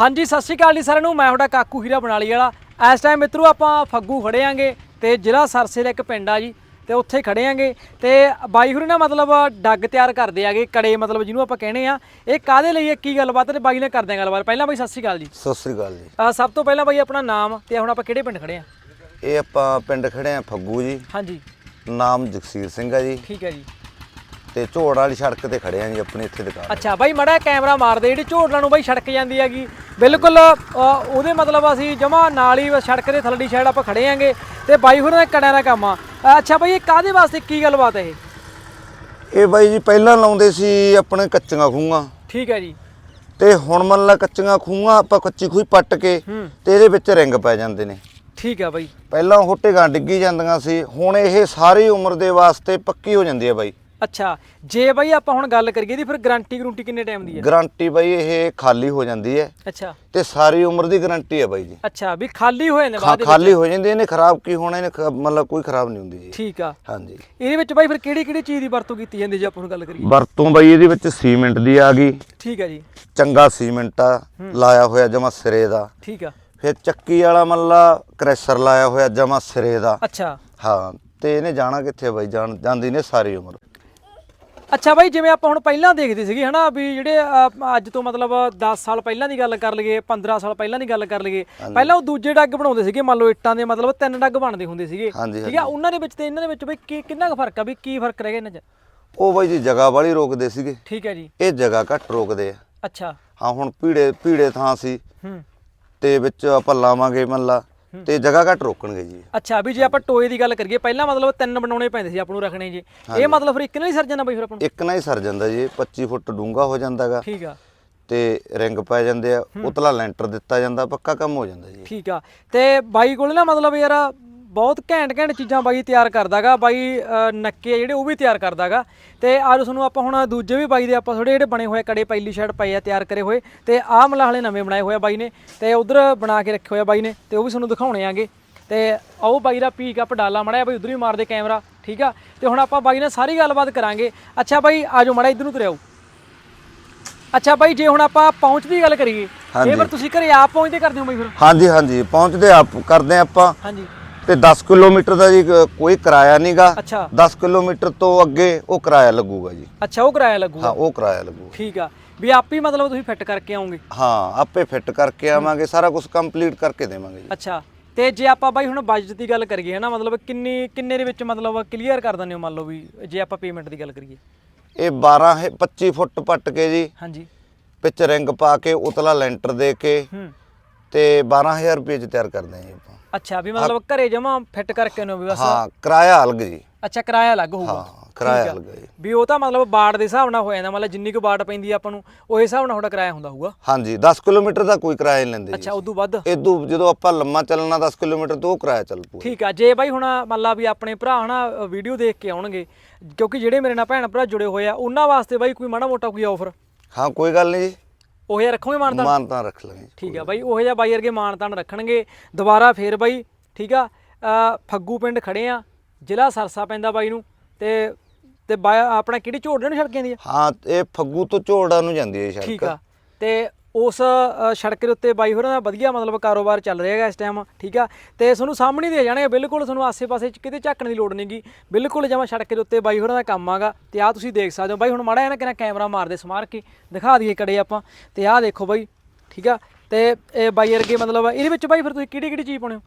ਹਾਂਜੀ ਸਤਿ ਸ਼੍ਰੀ ਅਕਾਲ ਜੀ ਸਾਰਿਆਂ ਨੂੰ। ਮੈਂ ਤੁਹਾਡਾ ਕਾਕੂ ਹੀਰਾ ਬਣਾਲੀ ਵਾਲਾ। ਇਸ ਟਾਈਮ ਮਿੱਤਰੋ ਆਪਾਂ ਫੱਗੂ ਖੜੇ ਆਂਗੇ ਤੇ ਜ਼ਿਲ੍ਹਾ ਸਰਸੇ ਦਾ ਇੱਕ ਪਿੰਡ ਆ ਜੀ ਤੇ ਉੱਥੇ ਖੜੇ ਆਂਗੇ। ਤੇ ਬਾਈ ਹੁਰੀ ਨਾ ਮਤਲਬ ਡੱਗ ਤਿਆਰ ਕਰਦੇ ਆਗੇ ਕੜੇ ਮਤਲਬ ਜਿਹਨੂੰ ਆਪਾਂ ਕਹਿੰਦੇ ਆ। ਇਹ ਕਾਦੇ ਲਈ ਹੈ ਕੀ ਗੱਲਬਾਤ ਤੇ ਬਾਈ ਨੇ ਕਰਦੇ ਆ ਗੱਲਬਾਤ। ਪਹਿਲਾਂ ਬਾਈ ਸਤਿ ਸ਼੍ਰੀ ਅਕਾਲ ਜੀ। ਸਤਿ ਸ੍ਰੀ ਅਕਾਲ ਜੀ। ਅਹ ਸਭ ਤੋਂ ਪਹਿਲਾਂ ਬਾਈ ਆਪਣਾ ਨਾਮ ਤੇ ਹੁਣ ਆਪਾਂ ਕਿਹੜੇ ਪਿੰਡ ਖੜੇ ਆ? ਇਹ ਆਪਾਂ ਪਿੰਡ ਖੜੇ ਆ ਫੱਗੂ ਜੀ। ਹਾਂਜੀ। ਨਾਮ ਜਗਸੀਰ ਸਿੰਘ ਆ ਜੀ। ਠੀਕ ਹੈ ਜੀ। ਤੇ ਝੋੜ ਵਾਲੀ ਸੜਕ ਤੇ ਖੜੇ ਆ ਜੀ ਆਪਣੀ ਇੱਥੇ ਦੁਕਾਨ ਅੱਛਾ ਬਾਈ ਮੜਾ ਕੈਮਰਾ ਮਾਰਦੇ ਜਿਹੜੀ ਝੋੜਾਂ ਨੂੰ ਬਾਈ ਸੜਕ ਜਾਂਦੀ ਹੈਗੀ। ਬਿਲਕੁਲ ਅ, ਉਹਦੇ ਮਤਲਬ ਅਸੀਂ ਜਮਾ ਨਾਲ ਹੀ ਸੜਕ ਦੇ ਥੱਲੜੀ ਸਾਈਡ ਆਪਾਂ ਖੜੇ ਆਂਗੇ ਤੇ ਬਾਈ ਹੋਰਾਂ ਦਾ ਕੜਿਆਂ ਦਾ ਕੰਮ ਆ। ਅੱਛਾ ਬਾਈ ਇਹ ਕਾਦੇ ਵਾਸਤੇ ਕੀ ਗੱਲਬਾਤ ਹੈ ਇਹ? ਇਹ ਬਾਈ ਜੀ ਪਹਿਲਾਂ ਲਾਉਂਦੇ ਸੀ ਆਪਣੇ ਕੱਚੀਆਂ ਖੂਹਾਂ। ਠੀਕ ਹੈ ਜੀ। ਤੇ ਹੁਣ ਮੰਨ ਲਾ ਕੱਚੀਆਂ ਖੂਹਾਂ ਆਪਾਂ ਕੱਚੀ ਖੂਹੀ ਪੱਟ ਕੇ ਹੂੰ। ਤੇ ਇਹਦੇ ਵਿੱਚ ਰਿੰਗ ਪੈ ਜਾਂਦੇ ਨੇ। ਠੀਕ ਹੈ ਬਾਈ। ਪਹਿਲਾਂ ਉਹ ਢੇਗਾਂ ਡਿੱਗੀ ਜਾਂਦੀਆਂ ਸੀ ਹੁਣ ਇਹ ਸਾਰੀ ਉਮਰ ਦੇ ਵਾਸਤੇ ਪੱਕੀ ਹੋ ਜਾਂਦੀ ਹੈ ਬਾਈ। ਅੱਛਾ ਜੇ ਬਾਈ ਆਪਾਂ ਹੁਣ ਗੱਲ ਕਰੀਏ ਦੀ ਫਿਰ ਗਾਰੰਟੀ ਗਰੰਟੀ ਕਿੰਨੇ ਟਾਈਮ ਦੀ ਹੈ? ਗਾਰੰਟੀ ਬਾਈ ਇਹ ਖਾਲੀ ਹੋ ਜਾਂਦੀ ਹੈ। ਅੱਛਾ। ਤੇ ਸਾਰੀ ਉਮਰ ਦੀ ਗਾਰੰਟੀ ਹੈ ਬਾਈ ਜੀ। ਅੱਛਾ ਵੀ ਖਾਲੀ ਨੇ ਖਾ- ਬਾਅਦ ਖਾਲੀ ਹੋ ਜਾਂਦੀ ਇਹਨੇ ਖਰਾਬ ਕੀ ਹੋਣਾ ਇਹਨੇ ਮਤਲਬ ਕੋਈ ਖਰਾਬ ਨਹੀਂ ਹੁੰਦੀ ਜੀ। ਠੀਕ ਆ। ਹਾਂਜੀ। ਇਹਦੇ ਵਿੱਚ ਬਾਈ ਫਿਰ ਕਿਹੜੀ ਕਿਹੜੀ ਚੀਜ਼ ਦੀ ਵਰਤੋਂ ਕੀਤੀ ਜਾਂਦੀ ਜੇ ਆਪਾਂ ਹੁਣ ਗੱਲ ਕਰੀਏ? ਵਰਤੋਂ ਬਾਈ ਇਹਦੇ ਵਿੱਚ ਸੀਮੈਂਟ ਦੀ ਆ ਗਈ। ਠੀਕ ਹੈ ਜੀ। ਚੰਗਾ ਸੀਮੈਂਟ ਆ ਲਾਇਆ ਹੋਇਆ ਜਮਾ ਸਿਰੇ ਦਾ। ਠੀਕ ਆ। ਫਿਰ ਚੱਕੀ ਵਾਲਾ ਮੱਲਾ ਕ੍ਰੈਸ਼ਰ ਲਾਇਆ ਹੋਇਆ ਜਮਾ ਸਿਰੇ ਦਾ। ਅੱਛਾ। ਹਾਂ ਤੇ ਇਹਨੇ ਜਾਣਾ ਕਿੱਥੇ ਬਾਈ? ਜਾਣ ਜਾਂਦੀ ਨੇ ਸਾਰੀ ਉਮਰ। ਅੱਛਾ ਬਾਈ ਜਿਵੇਂ ਆਪਾਂ ਹੁਣ ਪਹਿਲਾਂ ਦੇਖਦੇ ਸੀਗੇ ਹਨਾ ਵੀ ਜਿਹੜੇ ਅੱਜ ਤੋਂ ਮਤਲਬ 10 ਸਾਲ ਪਹਿਲਾਂ ਦੀ ਗੱਲ ਕਰ ਲਈਏ 15 ਸਾਲ ਪਹਿਲਾਂ ਦੀ ਗੱਲ ਕਰ ਲਈਏ ਪਹਿਲਾਂ ਉਹ ਦੂਜੇ ਡੱਗ ਬਣਾਉਂਦੇ ਸੀਗੇ ਮੰਨ ਲਓ ਇੱਟਾਂ ਦੇ ਮਤਲਬ ਤਿੰਨ ਡੱਗ ਬਣਦੇ ਹੁੰਦੇ ਸੀਗੇ ਹਾਂਜੀ, ਠੀਕ ਆ? ਉਹਨਾਂ ਦੇ ਵਿੱਚ ਤੇ ਇਹਨਾਂ ਦੇ ਵਿੱਚ ਬਈ ਕੀ ਕਿੰਨਾ ਕੁ ਫ਼ਰਕ ਆ ਵੀ ਕੀ ਫ਼ਰਕ ਰਹਿ ਗਿਆ ਇਹਨਾਂ 'ਚ? ਉਹ ਬਾਈ ਜੀ ਜਗ੍ਹਾ ਵਾਲੀ ਰੋਕਦੇ ਸੀਗੇ। ਠੀਕ ਹੈ ਜੀ। ਇਹ ਜਗ੍ਹਾ ਘੱਟ ਰੋਕਦੇ ਆ। ਅੱਛਾ। ਹਾਂ ਹੁਣ ਪੀੜੇ ਪੀੜੇ ਥਾਂ ਸੀ। ਹੂੰ। ਤੇ ਵਿੱਚ ਆਪਾਂ ਲਾਵਾਂਗੇ ਮੱਲਾ। ਤੇ ਜਗ੍ਹਾ ਘੱਟ ਰੋਕਣਗੇ ਜੀ। ਅੱਛਾ ਵੀ ਜੇ ਆਪਾਂ ਟੋਏ ਦੀ ਗੱਲ ਕਰੀਏ ਪਹਿਲਾਂ ਮਤਲਬ ਤਿੰਨ ਬਣਾਉਣੇ ਪੈਂਦੇ ਸੀ ਆਪਾਂ ਨੂੰ ਰੱਖਣੇ ਜੀ। ਇਹ ਮਤਲਬ ਫਿਰ ਇੱਕ ਨਾਲ ਹੀ ਸਰ ਜਾਂਦਾ ਬਈ ਫਿਰ ਆਪਾਂ ਨੂੰ? ਇੱਕ ਨਾ ਹੀ ਸਰ ਜਾਂਦਾ ਜੀ 25 ਫੁੱਟ ਡੂੰਘਾ ਹੋ ਜਾਂਦਾਗਾ। ਠੀਕ ਆ। ਤੇ ਰਿੰਗ ਪੈ ਜਾਂਦੇ ਆ ਉਤਲਾ ਲੈਂਟਰ ਦਿੱਤਾ ਜਾਂਦਾ ਪੱਕਾ ਕੰਮ ਹੋ ਜਾਂਦਾ ਜੀ। ਠੀਕ ਆ। ਤੇ ਬਾਈ ਕੋਲ ਨਾ ਮਤਲਬ ਯਾਰ ਬਹੁਤ ਘੈਂਟ ਘੈਂਟ ਚੀਜ਼ਾਂ ਬਾਈ ਤਿਆਰ ਕਰਦਾਗਾ ਬਾਈ ਨੱਕੇ ਆ ਜਿਹੜੇ ਉਹ ਵੀ ਤਿਆਰ ਕਰਦਾਗਾ। ਤੇ ਅੱਜ ਤੁਹਾਨੂੰ ਆਪਾਂ ਹੁਣ ਦੂਜੇ ਵੀ ਬਾਈ ਦੇ ਆਪਾਂ ਥੋੜੇ ਜਿਹੜੇ ਬਣੇ ਹੋਏ ਕੜੇ ਪਹਿਲੀ ਸ਼ਰਟ ਪਏ ਆ ਤਿਆਰ ਕਰੇ ਹੋਏ। ਤੇ ਆਹ ਮਲਾ ਹਲੇ ਨਵੇਂ ਬਣਾਏ ਹੋਏ ਆ ਬਾਈ ਨੇ। ਤੇ ਉਧਰ ਬਣਾ ਕੇ ਰੱਖੇ ਹੋਏ ਆ ਬਾਈ ਨੇ ਤੇ ਉਹ ਵੀ ਤੁਹਾਨੂੰ ਦਿਖਾਉਣੇ ਆਗੇ। ਤੇ ਆਓ ਬਾਈ ਦਾ ਪੀਕ ਅਪ ਡਾਲਾ ਮੜਿਆ ਬਾਈ ਉਧਰ ਵੀ ਮਾਰਦੇ ਕੈਮਰਾ ਠੀਕ ਆ? ਤੇ ਹੁਣ ਆਪਾਂ ਬਾਈ ਨਾਲ ਸਾਰੀ ਗੱਲਬਾਤ ਕਰਾਂਗੇ। ਅੱਛਾ ਬਾਈ ਆਜੋ ਮੜਾ ਇਧਰ ਨੂੰ ਤੁਰਿਆਓ ਅੱਛਾ ਬਾਈ ਜੇ ਹੁਣ ਆਪਾਂ ਪਹੁੰਚ ਦੀ ਗੱਲ ਕਰੀਏ ਜੇ ਫਿਰ ਤੁਸੀਂ ਘਰੇ ਆਪ ਪਹੁੰਚਦੇ ਕਰਦੇ ਹੋ ਬਾਈ ਫਿਰ? ਹਾਂਜੀ ਹਾਂਜੀ ਪਹੁੰਚਦੇ ਆਪ ਕਰਦੇ ਹਾਂ ਆਪਾਂ। ਹਾਂਜੀ। ਤੇ 10 ਕਿਲੋਮੀਟਰ ਦਾ ਜੀ ਕ- ਕੋਈ ਕਿਰਾਇਆ ਨਹੀਂਗਾ ਅੱਛਾ। 10 ਕਿਲੋਮੀਟਰ ਤੋਂ ਅੱਗੇ ਉਹ ਕਿਰਾਇਆ ਲੱਗੂਗਾ ਜੀ। ਅੱਛਾ ਉਹ ਕਿਰਾਇਆ ਲੱਗੂਗਾ? ਹਾਂ ਉਹ ਕਿਰਾਇਆ ਲੱਗੂਗਾ। ਠੀਕ ਆ। ਵੀ ਆਪ ਹੀ ਮਤਲਬ ਤੁਸੀਂ ਫਿੱਟ ਕਰਕੇ ਆਉਂਗੇ ਹਾਂ ਆਪੇ ਫਿੱਟ ਕਰਕੇ ਆਵਾਂਗੇ ਸਾਰਾ ਕੁਝ ਕੰਪਲੀਟ ਕਰਕੇ ਦੇਵਾਂਗੇ ਜੀ। ਅੱਛਾ ਤੇ ਜੇ ਆਪਾਂ ਬਾਈ ਹੁਣ ਬਜਟ ਦੀ ਗੱਲ ਕਰੀਏ ਨਾ ਮਤਲਬ ਕਿੰਨੀ ਕਿੰਨੇ ਦੇ ਵਿੱਚ ਮਤਲਬ ਕਲੀਅਰ ਕਰ ਦਿੰਦੇ ਹੋ ਮੰਨ ਲਓ ਵੀ ਜੇ ਆਪਾਂ ਪੇਮੈਂਟ ਦੀ ਗੱਲ ਕਰੀਏ? ਇਹ 12 ਹੈ 25 ਫੁੱਟ ਪੱਟ ਕੇ ਜੀ। ਹਾਂਜੀ। ਵਿੱਚ ਰਿੰਗ ਪਾ ਕੇ ਉਤਲਾ ਲੈਂਟਰ ਦੇ ਕੇ ਹੂੰ। ਤੇ 12000 ਰੁਪਏ ਚ ਤਿਆਰ ਕਰਦੇ ਹਾਂ ਜੀ ਆਪਾਂ। ਅੱਛਾ ਵੀ ਮਤਲਬ ਘਰੇ ਜਮਾ ਫਿੱਟ ਕਰਕੇ ਨੇ ਵੀ ਬਸ। ਹਾਂ ਕਿਰਾਇਆ ਅਲੱਗ ਜੀ। ਅੱਛਾ ਕਿਰਾਇਆ ਅਲੱਗ ਹੋਊਗਾ। ਹਾਂ ਕਿਰਾਇਆ ਅਲੱਗ ਜੀ। ਵੀ ਉਹ ਤਾਂ ਮਤਲਬ ਬਾੜ ਦੇ ਹਿਸਾਬ ਨਾਲ ਹੋ ਜਾਂਦਾ ਮਤਲਬ ਜਿੰਨੀ ਕੁ ਬਾੜ ਪੈਂਦੀ ਆ ਆਪਾਂ ਨੂੰ ਉਹ ਹਿਸਾਬ ਨਾਲ ਤੁਹਾਡਾ ਕਿਰਾਇਆ ਹੁੰਦਾ ਹੋਊਗਾ। ਹਾਂਜੀ 10 ਕਿਲੋਮੀਟਰ ਦਾ ਕੋਈ ਕਿਰਾਇਆ ਨਹੀਂ ਲੈਂਦੇ ਜੀ ਅੱਛਾ ਉਦੋਂ ਵੱਧ? ਇਦੋਂ ਜਦੋਂ ਆਪਾਂ ਲੰਮਾ ਚੱਲਣਾ 10 ਕਿਲੋਮੀਟਰ ਤੋਂ ਉਹ ਕਿਰਾਇਆ ਚੱਲ ਪੂ ਠੀਕ ਆ ਜੇ ਬਾਈ ਹੁਣ ਮੰਨ ਲਾ ਵੀ ਆਪਣੇ ਭਰਾ ਹਨਾ ਵੀਡੀਓ ਦੇਖ ਕੇ ਆਉਣਗੇ ਕਿਉਂਕਿ ਜਿਹੜੇ ਮੇਰੇ ਨਾਲ ਭੈਣ ਭਰਾ ਜੁੜੇ ਹੋਏ ਆ ਉਹਨਾਂ ਵਾਸਤੇ ਬਾਈ ਕੋਈ ਮਾੜਾ ਮੋਟਾ ਕੋਈ ਆਫਰ ਹਾਂ ਕੋਈ ਗੱਲ ਨਹੀਂ ਜੀ। ਉਹ ਜਿਹਾ ਰੱਖੋਗੇ ਮਾਨਤਾ ਮਾਨਤਾ ਰੱਖ ਲਾਂਗੇ ਠੀਕ ਆ ਬਾਈ ਉਹ ਜਿਹਾ ਬਾਈ ਵਰਗੇ ਮਾਨਤਾਨ ਰੱਖਣਗੇ। ਦੁਬਾਰਾ ਫੇਰ ਬਾਈ ਠੀਕ ਆ ਫੱਗੂ ਪਿੰਡ ਖੜੇ ਆ ਜ਼ਿਲ੍ਹਾ ਸਰਸਾ ਪੈਂਦਾ ਬਾਈ ਨੂੰ ਤੇ ਤੇ ਆਪਣਾ ਕਿਹੜੀ ਝੋੜ ਨੂੰ ਸੜਕਾਂ ਦੀ? ਹਾਂ ਇਹ ਫੱਗੂ ਤੋਂ ਝੋੜਾ ਨੂੰ ਜਾਂਦੀ ਹੈ ਇਹ ਠੀਕ ਸੜਕ ਆ ਤੇ ਉਸ ਸੜਕ ਦੇ ਉੱਤੇ ਬਾਈ ਹੋਰਾਂ ਦਾ ਵਧੀਆ ਮਤਲਬ ਕਾਰੋਬਾਰ ਚੱਲ ਰਿਹਾ ਹੈਗਾ ਇਸ ਟਾਈਮ ਠੀਕ ਆ? ਤੇ ਤੁਹਾਨੂੰ ਸਾਹਮਣੇ ਦੇ ਜਾਣੇ ਬਿਲਕੁਲ ਤੁਹਾਨੂੰ ਆਸੇ-ਪਾਸੇ ਕਿਤੇ ਝਾਕਣ ਦੀ ਲੋੜ ਨਹੀਂਗੀ। ਬਿਲਕੁਲ ਜਮਾ ਸੜਕ ਦੇ ਉੱਤੇ ਬਾਈ ਹੋਰਾਂ ਦਾ ਕੰਮ ਆਗਾ ਤੇ ਆ ਤੁਸੀਂ ਦੇਖ ਸਕਦੇ ਹੋ। ਬਾਈ ਹੁਣ ਮਾੜਾ ਨਾ ਕਿਨਾ ਕੈਮਰਾ ਮਾਰਦੇ ਸਮਾਰ ਕੇ ਦਿਖਾ ਦਈਏ ਕੜੇ ਆਪਾਂ। ਤੇ ਆਹ ਦੇਖੋ ਬਾਈ ਠੀਕ ਆ? ਤੇ ਇਹ ਬਾਈ ਵਰਗੇ ਮਤਲਬ ਇਹਦੇ ਵਿੱਚ ਬਾਈ ਫਿਰ ਤੁਸੀਂ ਕਿਹੜੀ ਕਿਹੜੀ ਚੀਜ਼ ਪਾਉਣੇ ਹੋ?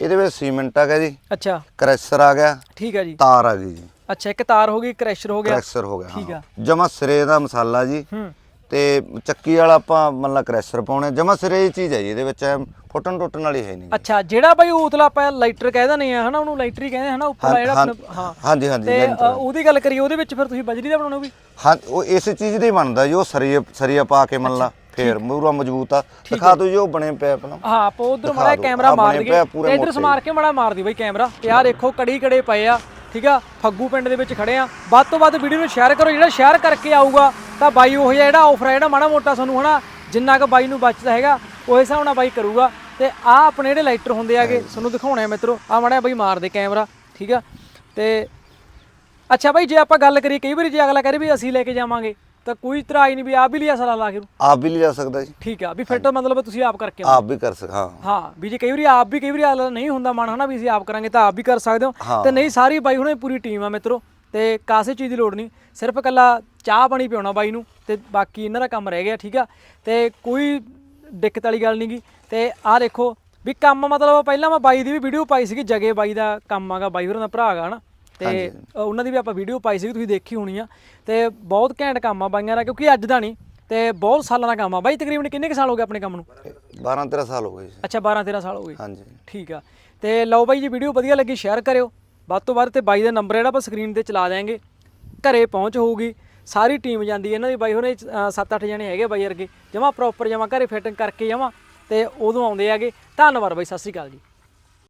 ਇਹਦੇ ਵਿੱਚ ਸੀਮੈਂਟ ਆ ਗਿਆ ਜੀ। ਅੱਛਾ। ਕ੍ਰੈਸ਼ਰ ਆ ਗਿਆ। ਠੀਕ ਆ ਜੀ। ਤਾਰ ਆ ਗਈ ਜੀ। ਅੱਛਾ ਇੱਕ ਤਾਰ ਹੋ ਗਈ ਕ੍ਰੈਸ਼ਰ ਹੋ ਗਿਆ। ਕ੍ਰੈਸ਼ਰ ਹੋ ਗਿਆ ਠੀਕ ਆ। ਜਮਾ ਸਿਰੇ ਦਾ ਮਸਾਲਾ ਜੀ। ਹੂੰ। ਤੇ ਚੱਕੀ ਵਾਲਾ ਆਪਾਂ ਮਤਲਬ ਕ੍ਰੈਸ਼ਰ ਪਾਉਣੇ ਜਮਾ ਸਿਰੇ ਦੀ ਚੀਜ਼ ਹੈ ਜੀ ਇਹਦੇ ਵਿੱਚ ਐਂ ਫੁੱਟਣ ਟੁੱਟਣ ਵਾਲੀ ਹੈ ਨਹੀਂ। ਅੱਛਾ ਜਿਹੜਾ ਬਾਈ ਉਤਲਾ ਆਪਾਂ ਲਾਈਟਰ ਕਹਿ ਦਿੰਦੇ ਆ ਹਨਾ ਉਹਨੂੰ ਲਾਈਟਰ ਹੀ ਕਹਿੰਦੇ ਹਨਾ ਉੱਪਰ ਜਿਹੜਾ ਹਾਂ ਹਾਂਜੀ ਹਾਂਜੀ ਤੇ। ਅ, ਉਹਦੀ ਗੱਲ ਕਰੀਏ ਉਹਦੇ ਵਿੱਚ ਫਿਰ ਤੁਸੀਂ ਬਜਰੀ ਦਾ ਬਣਾਉਣਾ ਵੀ ਹਾਂ ਉਹ ਇਸੇ ਚੀਜ਼ ਦੇ ਹੀ ਬਣਦਾ ਜੀ ਉਹ ਸਰੀਆ ਸਰੀਆ ਪਾ ਕੇ ਮੰਨ ਲਾ ਫੇਰ ਮੂਰਾ ਮਜ਼ਬੂਤ ਆ। ਦਿਖਾ ਦਿਓ ਜੀ ਉਹ ਬਣੇ ਪਏ ਆਪਣਾ। ਹਾਂ ਆਪਾਂ ਉਧਰ ਦਿਖਾ ਮਾੜਾ ਦਿਓ। ਕੈਮਰਾ ਆਹ ਮਾਰ ਬਣੇ ਦਈਏ। ਪਏ ਆ ਪੂਰੇ ਤੇ ਇਧਰ ਮੋਟੇ। ਸਮਾਰ ਕੇ ਮਾੜਾ ਮਾਰ ਦੀ ਬਾਈ ਕੈਮਰਾ। ਤੇ ਆਹ ਦੇਖੋ ਕੜੀ ਕੜੇ ਪਏ ਆ ਠੀਕ ਆ? ਫੱਗੂ ਪਿੰਡ ਦੇ ਵਿੱਚ ਖੜੇ ਆ। ਵੱਧ ਤੋਂ ਵੱਧ ਵੀਡੀਓ ਨੂੰ ਸ਼ੇਅਰ ਕਰੋ ਜਿਹੜਾ ਸ਼ੇਅਰ ਕਰਕੇ ਆਊਗਾ ਤਾਂ ਬਾਈ ਉਹ ਜਿਹਾ ਜਿਹੜਾ ਆਫਰ ਹੈ ਜਿਹੜਾ ਮਾੜਾ ਮੋਟਾ ਤੁਹਾਨੂੰ ਹਨਾ ਜਿੰਨਾ ਕੁ ਬਾਈ ਨੂੰ ਬਚਦਾ ਹੈਗਾ ਉਹ ਹਿਸਾਬ ਨਾਲ ਬਾਈ ਕਰੂਗਾ। ਤੇ ਆ ਆਪਣੇ ਜਿਹੜੇ ਲਾਈਟਰ ਹੁੰਦੇ ਆਗੇ ਤੁਹਾਨੂੰ ਦਿਖਾਉਣੇ ਆ ਮਿੱਤਰੋ ਆ ਮਾੜਾ ਬਾਈ ਮਾਰ ਦੇ ਕੈਮਰਾ ਠੀਕ ਆ? ਤੇ ਅੱਛਾ ਬਾਈ ਜੇ ਆਪਾਂ ਗੱਲ ਕਰੀਏ ਕਈ ਵਾਰੀ ਜੇ ਅਗਲਾ ਕਰੇ ਵੀ ਅਸੀਂ ਲੈ ਕੇ ਜਾਵਾਂਗੇ ਤਾਂ ਕੋਈ ਤਰਾਈ ਨਹੀਂ ਵੀ ਆਪ ਵੀ ਲਿਆ ਸਲਾ ਲਾ ਕੇ। ਆਪ ਵੀ ਲਿਜਾ ਸਕਦਾ ਜੀ। ਠੀਕ ਆ ਵੀ ਫਿੱਟ ਮਤਲਬ ਤੁਸੀਂ ਆਪ ਕਰਕੇ ਆਪ ਵੀ ਕਰ ਸਕ ਹਾਂ। ਹਾਂ ਵੀ ਜੇ ਕਈ ਵਾਰੀ ਆਪ ਵੀ ਕਈ ਵਾਰੀ ਨਹੀਂ ਹੁੰਦਾ ਮਨ ਹਨਾ ਵੀ ਅਸੀਂ ਆਪ ਕਰਾਂਗੇ ਤਾਂ ਆਪ ਵੀ ਕਰ ਸਕਦੇ ਹਾਂ। ਤੇ ਨਹੀਂ ਸਾਰੀ ਬਾਈ ਹੁਣੇ ਪੂਰੀ ਟੀਮ ਆ ਮਿੱਤਰੋ। ਤੇ ਕਾਸੇ ਚੀਜ਼ ਦੀ ਲੋੜ ਨਹੀਂ। ਸਿਰਫ ਇਕੱਲਾ ਚਾਹ ਪਾਣੀ ਪਿਉਣਾ ਬਾਈ ਨੂੰ ਤੇ ਬਾਕੀ ਇਹਨਾਂ ਦਾ ਕੰਮ ਰਹਿ ਗਿਆ ਠੀਕ ਆ? ਤੇ ਕੋਈ ਦਿੱਕਤ ਵਾਲੀ ਗੱਲ ਨਹੀਂਗੀ ਤੇ ਆਹ ਦੇਖੋ ਵੀ ਕੰਮ ਮਤਲਬ ਪਹਿਲਾਂ ਮੈਂ ਬਾਈ ਦੀ ਵੀ ਵੀਡੀਓ ਪਾਈ ਸੀਗੀ ਜਗੇ ਬਾਈ ਦਾ ਕੰਮ ਆਗਾ ਬਾਈ ਹੋਰਾਂ ਦਾ ਭਰਾ ਹੈਗਾ ਹਨਾ? ਤੇ ਉਹਨਾਂ ਦੀ ਵੀ ਆਪਾਂ ਵੀਡੀਓ ਪਾਈ ਸੀ ਤੁਸੀਂ ਦੇਖੀ ਹੋਣੀ ਆ। ਤੇ ਬਹੁਤ ਘੈਂਟ ਕੰਮ ਆ ਬਾਈਆਂ ਦਾ ਕਿਉਂਕਿ ਅੱਜ ਦਾ ਨਹੀਂ ਤੇ ਬਹੁਤ ਸਾਲਾਂ ਦਾ ਕੰਮ ਆ। ਬਾਈ ਤਕਰੀਬਨ ਕਿੰਨੇ ਕੁ ਸਾਲ ਹੋ ਗਏ ਆਪਣੇ ਕੰਮ ਨੂੰ? 12 13 ਸਾਲ ਹੋ ਗਏ ਜੀ। ਅੱਛਾ 12 13 ਸਾਲ ਹੋ ਗਏ। ਹਾਂਜੀ। ਠੀਕ ਆ। ਤੇ ਲਓ ਬਾਈ ਜੀ ਵੀਡੀਓ ਵਧੀਆ ਲੱਗੀ ਸ਼ੇਅਰ ਕਰਿਓ। ਵੱਧ ਤੋਂ ਵੱਧ ਤੇ ਬਾਈ ਦਾ ਨੰਬਰ ਜਿਹੜਾ ਆਪਾਂ ਸਕਰੀਨ ਤੇ ਚਲਾ ਦਿਆਂਗੇ, ਘਰੇ ਪਹੁੰਚ ਹੋਊਗੀ। ਸਾਰੀ ਟੀਮ ਜਾਂਦੀ ਹੈ ਇਹਨਾਂ ਦੀ। ਬਾਈ ਹੁਣੇ 7-8 ਜਣੇ ਹੈਗੇ ਬਾਈ ਵਰਗੇ। ਜਮਾ ਪ੍ਰੋਪਰ ਜਮਾ ਘਰੇ ਫਿਟਿੰਗ ਕਰਕੇ ਜਮਾ ਤੇ ਉਦੋਂ ਆਉਂਦੇ ਹੈਗੇ। ਧੰਨਵਾਦ ਬਾਈ, ਸਤਿ ਸ਼੍ਰੀ ਅਕਾਲ ਜੀ।